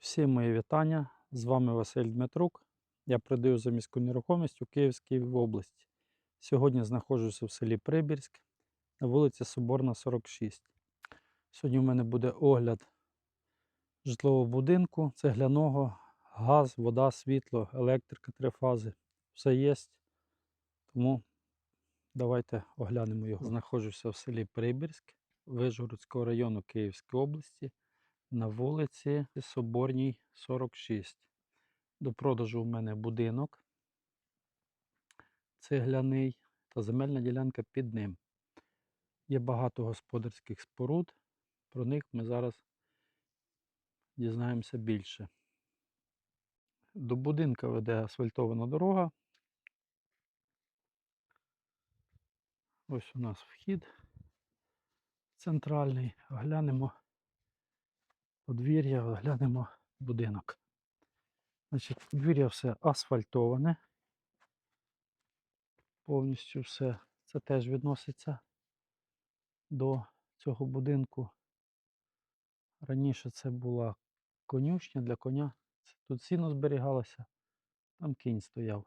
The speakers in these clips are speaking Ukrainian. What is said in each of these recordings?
Всім мої вітання. З вами Василь Дмитрук. Я продаю за міську нерухомість у Київській області. Сьогодні знаходжуся в селі Прибірськ на вулиці Соборна, 46. Сьогодні у мене буде огляд житлового будинку, цегляного, газ, вода, світло, електрика, три фази. Все є. Тому давайте оглянемо його. Знаходжуся в селі Прибірськ Вижгородського району Київської області на вулиці Соборній, 46. До продажу у мене будинок цегляний та земельна ділянка під ним. Є багато господарських споруд. Про них ми зараз дізнаємося більше. До будинка веде асфальтована дорога. Ось у нас вхід центральний. Оглянемо подвір'я, оглянемо будинок. Значить, подвір'я все асфальтоване. Повністю все. Це теж відноситься до цього будинку. Раніше це була конюшня для коня. Тут сіно зберігалося, там кінь стояв.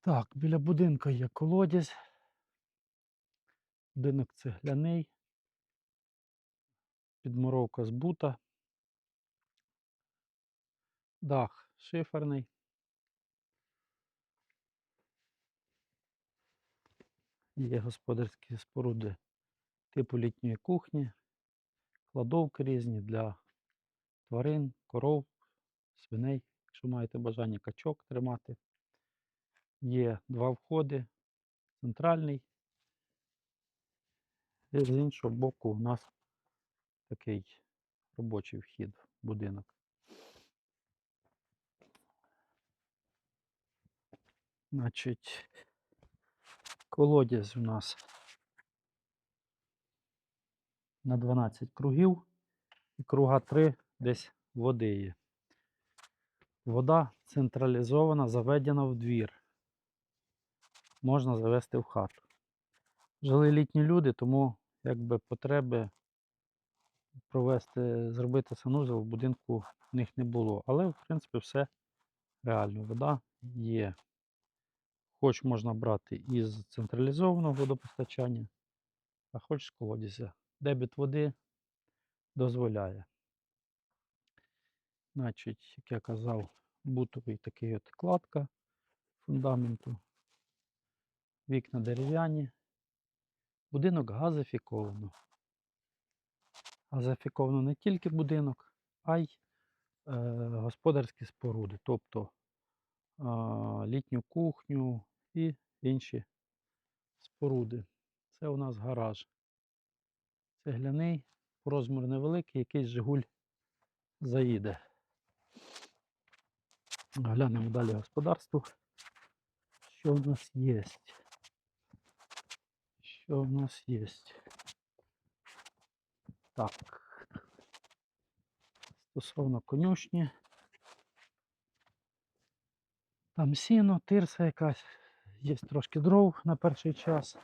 Так, біля будинку є колодязь. Будинок цегляний. Підмуровка з бута. Дах шиферний. Є господарські споруди типу літньої кухні, кладовки різні для тварин, коров, свиней, якщо маєте бажання качок тримати. Є два входи. Центральний. І з іншого боку у нас такий робочий вхід в будинок. Значить, колодязь у нас на 12 кругів і круга 3 десь води є. Вода централізована, заведена в двір. Можна завести в хату. Жили літні люди, тому якби потреби провести, зробити санузел в будинку в них не було. Але, в принципі, все реально. Вода є. Хоч можна брати із централізованого водопостачання, а хоч з колодязя. Дебіт води дозволяє. Значить, як я казав, бутовий такий от кладка фундаменту. Вікна дерев'яні. Будинок газифіковано. Газифіковано не тільки будинок, а й е, господарські споруди, тобто е, літню кухню і інші споруди. Це у нас гараж. Цегляний, розмір невеликий, якийсь Жигуль заїде. Глянемо далі господарство. Що в нас є? Що в нас є? Так. Стосовно конюшні. Там сіно, тирса якась. Є трошки дров на перший час.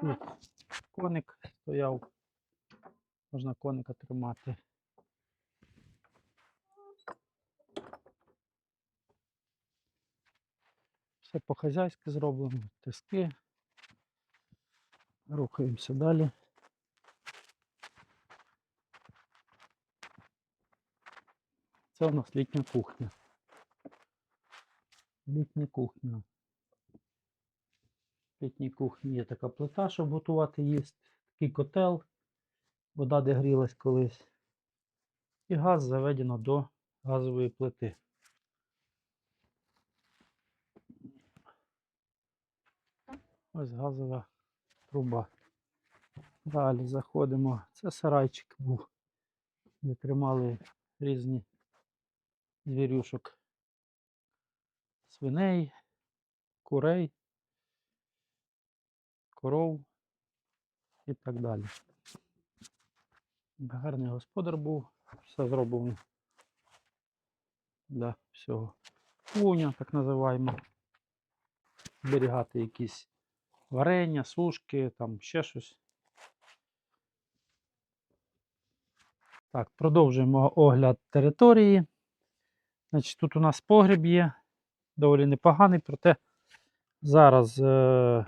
Тут коник стояв. Можна коника тримати. Все по-хазяйськи зроблено, тиски. Рухаємося далі. Це у нас літня кухня. Літня кухня. В літній кухні є така плита, щоб готувати їсти. Такий котел, вода де грілась колись. І газ заведено до газової плити. Ось газова труба. Далі заходимо. Це сарайчик був, де тримали різні звірюшок. Свиней, курей, коров і так далі. Гарний господар був, все зроблено для всього. Пуня, так називаємо. Зберігати якісь варення, сушки, там ще щось. Так, продовжуємо огляд території. Значить, тут у нас погріб є, доволі непоганий, проте зараз е-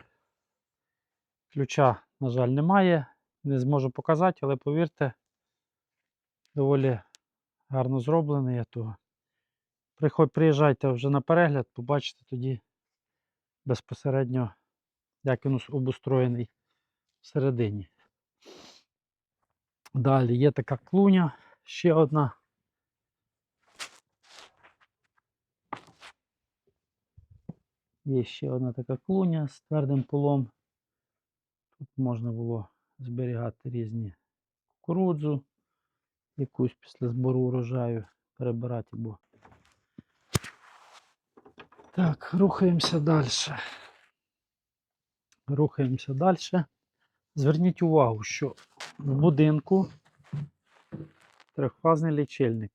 ключа, на жаль, немає. Не зможу показати, але повірте, доволі гарно зроблений. Я того. Приїжджайте вже на перегляд, побачите тоді безпосередньо, як він ус- обустроєний всередині. Далі є така клуня, ще одна. Є ще одна така клуня з твердим полом. Тут можна було зберігати різні кукурудзу, якусь після збору урожаю перебирати, бо. Так, рухаємося далі. Рухаємося далі. Зверніть увагу, що в будинку трьохфазний лічильник.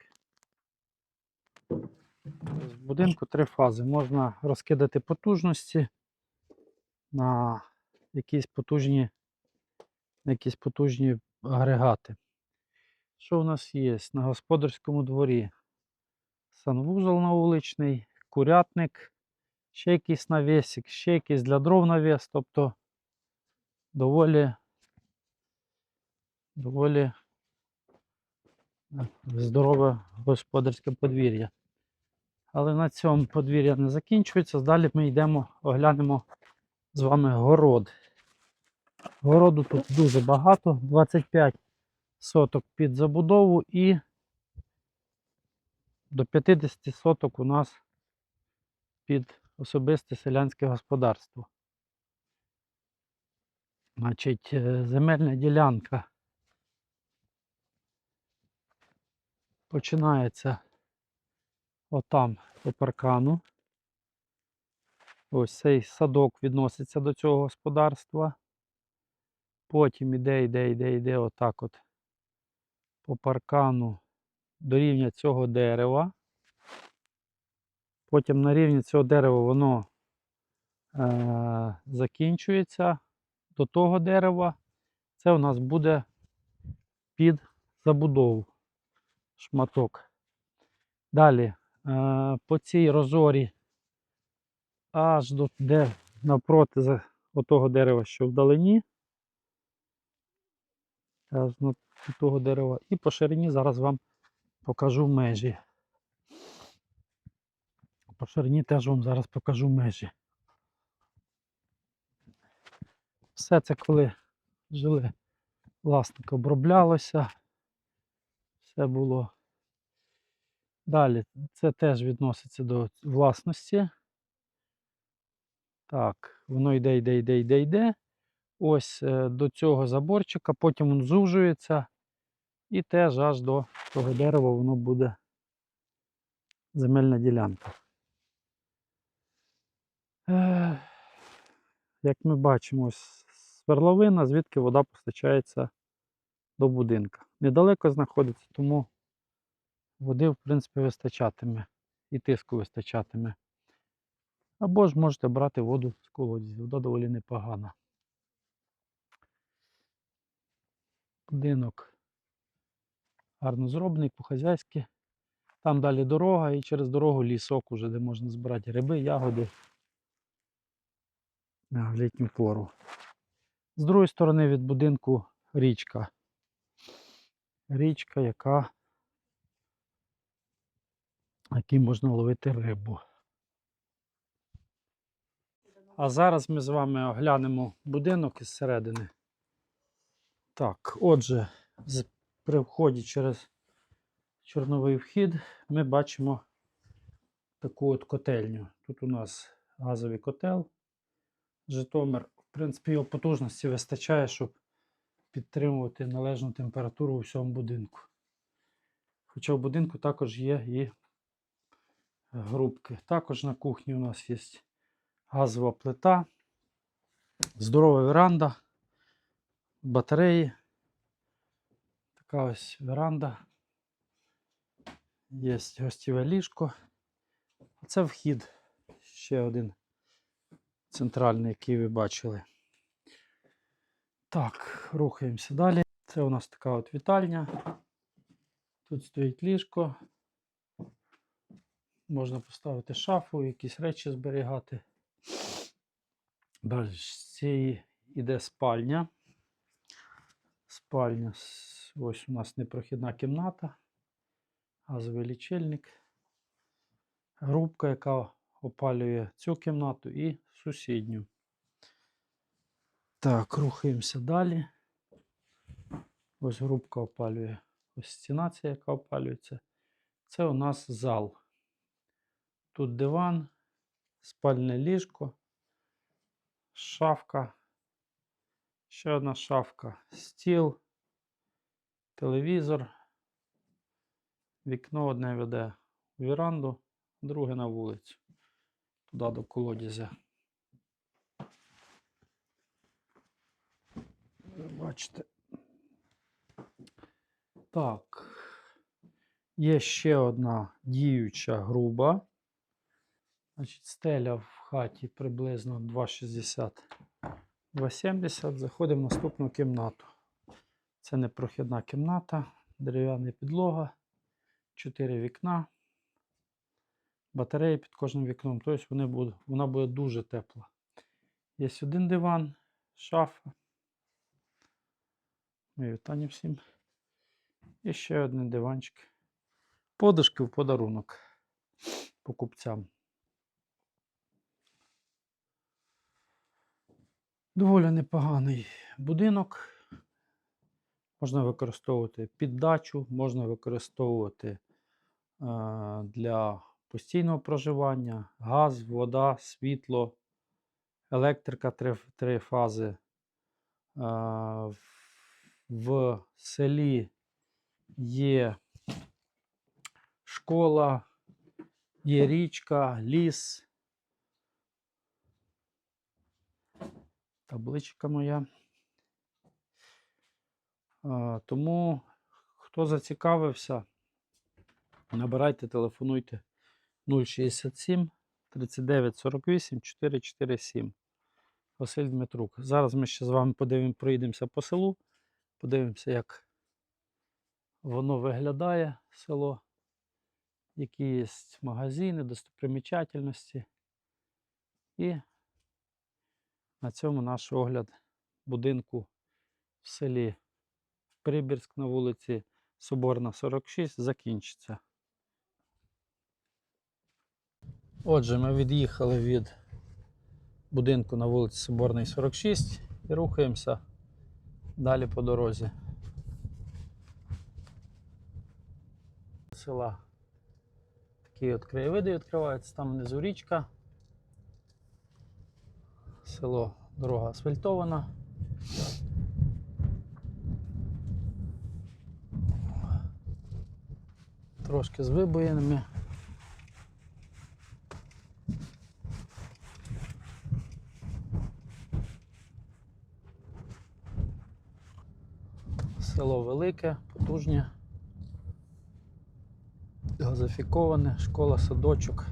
В будинку три фази. Можна розкидати потужності на якісь потужні, на якісь потужні агрегати. Що у нас є? На господарському дворі санвузол на вуличний, курятник, ще якийсь навісик, ще якийсь для дров навіс, тобто доволі, доволі е, здорове господарське подвір'я. Але на цьому подвір'я не закінчується. Далі ми йдемо, оглянемо з вами город. Городу тут дуже багато, 25 соток під забудову і до 50 соток у нас під особисте селянське господарство. Значить, е, земельна ділянка починається отам по паркану. Ось цей садок відноситься до цього господарства. Потім іде, йде, йде, йде отак от по паркану до рівня цього дерева. Потім на рівні цього дерева воно е- закінчується до того дерева. Це у нас буде під забудову шматок. Далі е- по цій розорі аж до де навпроти отого дерева, що вдалині. Аж до того дерева. І по ширині зараз вам покажу межі. По ширині теж вам зараз покажу межі. Все це коли жили власник оброблялося. Все було. Далі, це теж відноситься до власності. Так, воно йде, йде, йде, йде, йде. Ось е, до цього заборчика, потім він зужується. І теж аж до того дерева воно буде земельна ділянка. Як ми бачимо, сверловина, звідки вода постачається до будинка. Недалеко знаходиться, тому води, в принципі, вистачатиме і тиску вистачатиме. Або ж можете брати воду з колодязі. Вода доволі непогана. Будинок гарно зроблений, по-хазяйськи. Там далі дорога і через дорогу лісок уже, де можна збирати гриби, ягоди на літню пору. З другої сторони від будинку річка. Річка, яка якій можна ловити рибу. А зараз ми з вами оглянемо будинок із середини. Так, отже, при вході через чорновий вхід ми бачимо таку от котельню. Тут у нас газовий котел. Житомир, в принципі, його потужності вистачає, щоб підтримувати належну температуру у всьому будинку. Хоча в будинку також є і грубки. Також на кухні у нас є газова плита, здорова веранда, батареї. Така ось веранда. Є гостєве ліжко. А це вхід. Ще один центральний, який ви бачили. Так, рухаємося далі. Це у нас така от вітальня. Тут стоїть ліжко. Можна поставити шафу, якісь речі зберігати. Далі з цієї йде спальня. Спальня. Ось у нас непрохідна кімната, газовий лічильник, грубка, яка опалює цю кімнату і сусідню. Так, рухаємося далі. Ось грубка опалює. Ось стіна ця, яка опалюється. Це у нас зал. Тут диван, спальне ліжко, шафка, ще одна шафка, стіл, телевізор. Вікно одне веде в віранду, друге на вулицю. Туди до колодязя. Бачите. Так. Є ще одна діюча груба. Значить, стеля в хаті приблизно 2,60 2,70. Заходимо в наступну кімнату. Це непрохідна кімната, дерев'яна підлога, 4 вікна, батареї під кожним вікном. Тобто вона буде дуже тепла. Є один диван, шафа. Мої вітання всім. І ще один диванчик. Подушки в подарунок покупцям. Доволі непоганий будинок. Можна використовувати під дачу, можна використовувати е, для постійного проживання, газ, вода, світло, електрика три, фази. В селі є школа, є річка, ліс. Табличка моя. Тому, хто зацікавився, набирайте, телефонуйте 067 39 48 447. Василь Дмитрук. Зараз ми ще з вами подивимо, проїдемося по селу, подивимося, як воно виглядає, село, які є магазини, достопримічательності. І на цьому наш огляд будинку в селі Прибірськ на вулиці Соборна, 46 закінчиться. Отже, ми від'їхали від будинку на вулиці Соборній 46 і рухаємося далі по дорозі. Села такі от краєвиди відкриваються, там внизу річка. Село, дорога асфальтована. Трошки з вибоїнами. Село велике, потужне, газифіковане, школа, садочок,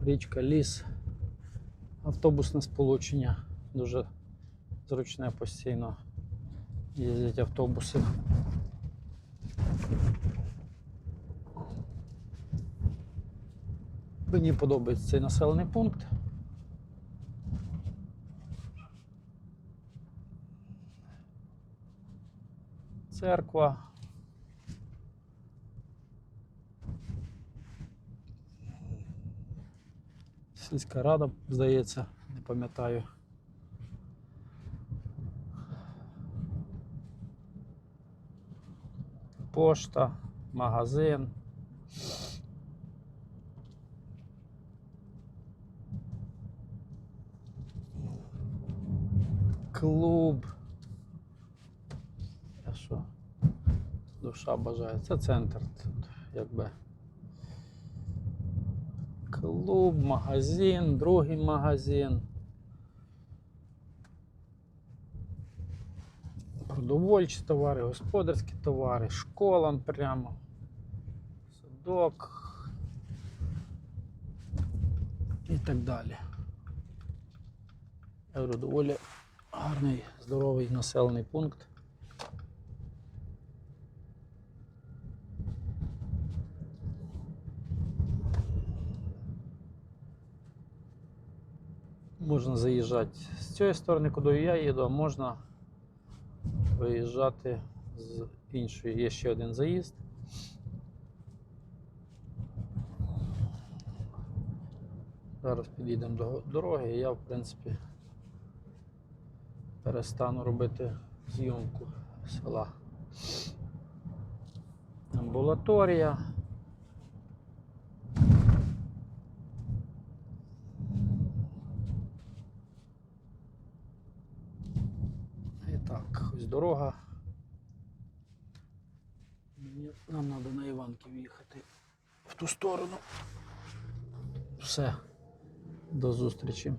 річка, ліс, автобусне сполучення, дуже зручне постійно їздять автобуси. Мені подобається цей населений пункт. Церква. Сільська рада, здається, не пам'ятаю. Пошта, магазин. Клуб. А що? Душа бажає. Це центр. Тут якби. Клуб, магазин, другий магазин. Продовольчі товари, господарські товари, школа прямо, садок і так далі. Я говорю, доволі Гарний, здоровий населений пункт. Можна заїжджати з цієї сторони, куди я їду, а можна виїжджати з іншої. Є ще один заїзд. Зараз підійдемо до дороги, і я, в принципі, перестану робити зйомку села. Амбулаторія. І так, ось дорога. Нам треба на Іванків їхати в ту сторону. Все. До зустрічі.